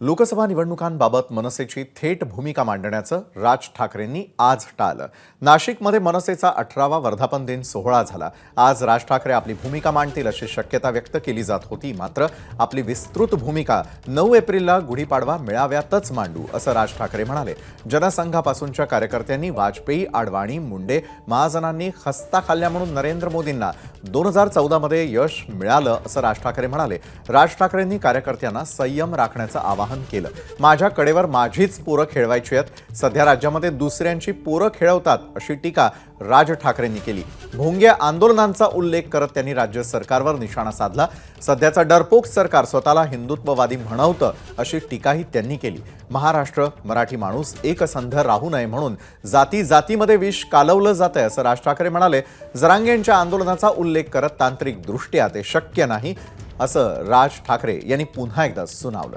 लोकसभा निवडणुकांबाबत मनसेची थेट भूमिका मांडण्याचं राज ठाकरेंनी आज टाळलं. नाशिकमध्ये मनसेचा अठरावा वर्धापन दिन सोहळा झाला. आज राज ठाकरे आपली भूमिका मांडतील अशी शक्यता व्यक्त केली जात होती. मात्र आपली विस्तृत भूमिका नऊ एप्रिलला गुढीपाडवा मेळाव्यातच मांडू असं राज ठाकरे म्हणाले. जनसंघापासूनच्या कार्यकर्त्यांनी वाजपेयी आडवाणी मुंडे महाजनांनी खस्ता खाल्ल्या म्हणून नरेंद्र मोदींना दोन हजार चौदामध्ये यश मिळालं असं राज ठाकरे म्हणाले. राज ठाकरेंनी कार्यकर्त्यांना संयम राखण्याचं आवाहन केलं. माझ्या कडेवर माझीच पोरं खेळवायची आहेत. सध्या राज्यामध्ये दुसऱ्यांची पोरं खेळवतात अशी टीका राज ठाकरेंनी केली. भोंगे आंदोलनांचा उल्लेख करत त्यांनी राज्य सरकारवर निशाणा साधला. सध्याचा डरपोक सरकार स्वतःला हिंदुत्ववादी म्हणवतं अशी टीकाही त्यांनी केली. महाराष्ट्र मराठी माणूस एकसंध राहू नये म्हणून जाती जातीमध्ये विष कालवलं जात आहे असं राज ठाकरे म्हणाले. जरांगेंच्या आंदोलनाचा उल्लेख करत तांत्रिकदृष्ट्या ते शक्य नाही असं राज ठाकरे यांनी पुन्हा एकदा सुनावलं.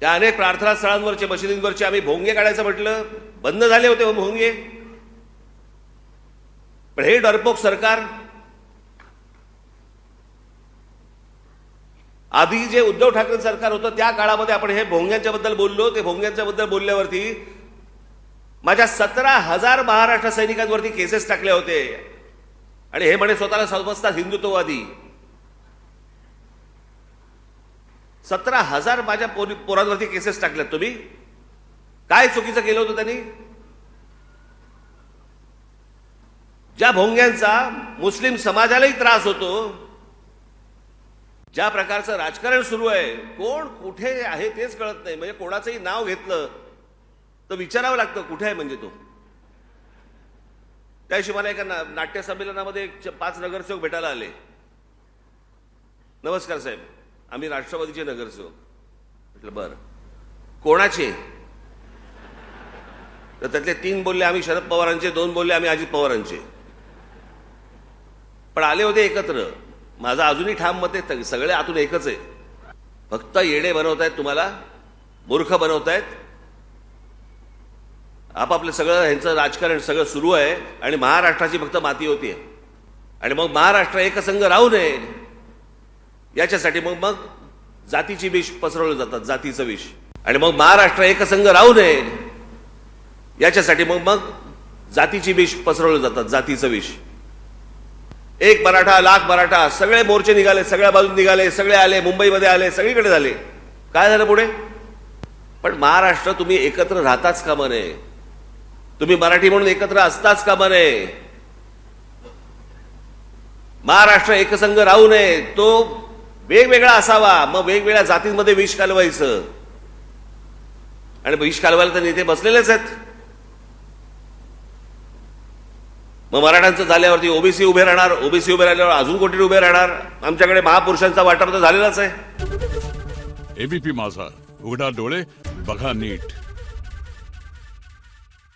त्या अनेक प्रार्थना स्थळांवरचे मशिदींवरचे आम्ही भोंगे काढायचं म्हटलं. बंद झाले होते हो भोंगे. पण हे डरपोक सरकार आधी जे उद्धव ठाकरे सरकार होतं त्या काळामध्ये आपण हे भोंग्यांच्या बद्दल बोललो. ते भोंग्यांच्या बद्दल बोलल्यावरती माझ्या सतरा हजार महाराष्ट्र सैनिकांवरती केसेस टाकले होते. आणि हे म्हणे स्वतःला समजतात हिंदुत्ववादी. सतरा हजार माझ्या पोरी- पोरांवरती केसेस टाकल्यात तुम्ही. काय चुकीचं केलं होतं त्यांनी? ज्या भोंग्यांचा मुस्लिम समाजालाही त्रास होतो ज्या प्रकारचं राजकारण सुरू आहे कोण कुठे आहे तेच कळत नाही. म्हणजे कोणाचंही नाव घेतलं तर विचारावं लागतं कुठे आहे म्हणजे तो. त्याशी मला एका ना- नाट्य संमेलनामध्ये एक च- पाच नगरसेवक भेटायला आले. नमस्कार साहेब. आम्ही राष्ट्रवादीचे नगरसेवक. म्हटलं बरं. कोणाचे? तर त्यातले तीन बोलले आम्ही शरद पवारांचे दोन बोलले आम्ही अजित पवारांचे. पण आले होते एकत्र. माझं अजूनही ठाम मत आहे सगळे आतून एकच आहे. फक्त येणे बनवतायत तुम्हाला मूर्ख बनवतायत. आपापलं सगळं ह्यांचं राजकारण सगळं सुरू आहे आणि महाराष्ट्राची फक्त माती होती आणि मग महाराष्ट्र एकसंघ राहू नये. याच्यासाठी मग मग जातीची विष पसरवलं जातात जातीचं विष. आणि मग महाराष्ट्र एकसंघ राहू नये याच्यासाठी मग मग जातीची विष पसरवलं जातात जातीचं विष. एक मराठा लाख मराठा सगळे मोर्चे निघाले सगळ्या बाजून निघाले सगळे आले मुंबईमध्ये आले सगळीकडे झाले. काय झालं पुढे? पण महाराष्ट्र तुम्ही एकत्र राहताच कामा नये तुम्ही मराठी म्हणून एकत्र असताच कामा नये महाराष्ट्र एकसंघ राहू नये तो वेगवेगळा असावा. मग वेगवेगळ्या जातींमध्ये विष कालवायचं. आणि विष कालवायला तर नेते बसलेलेच आहेत. मग मराठ्यांचं झाल्यावरती ओबीसी उभे राहणार. ओबीसी उभे राहिल्यावर अजून कोठे उभे राहणार? आमच्याकडे महापुरुषांचा वाटा तर झालेलाच आहे. एबीपी माझा. उघडा डोळे बघा नीट.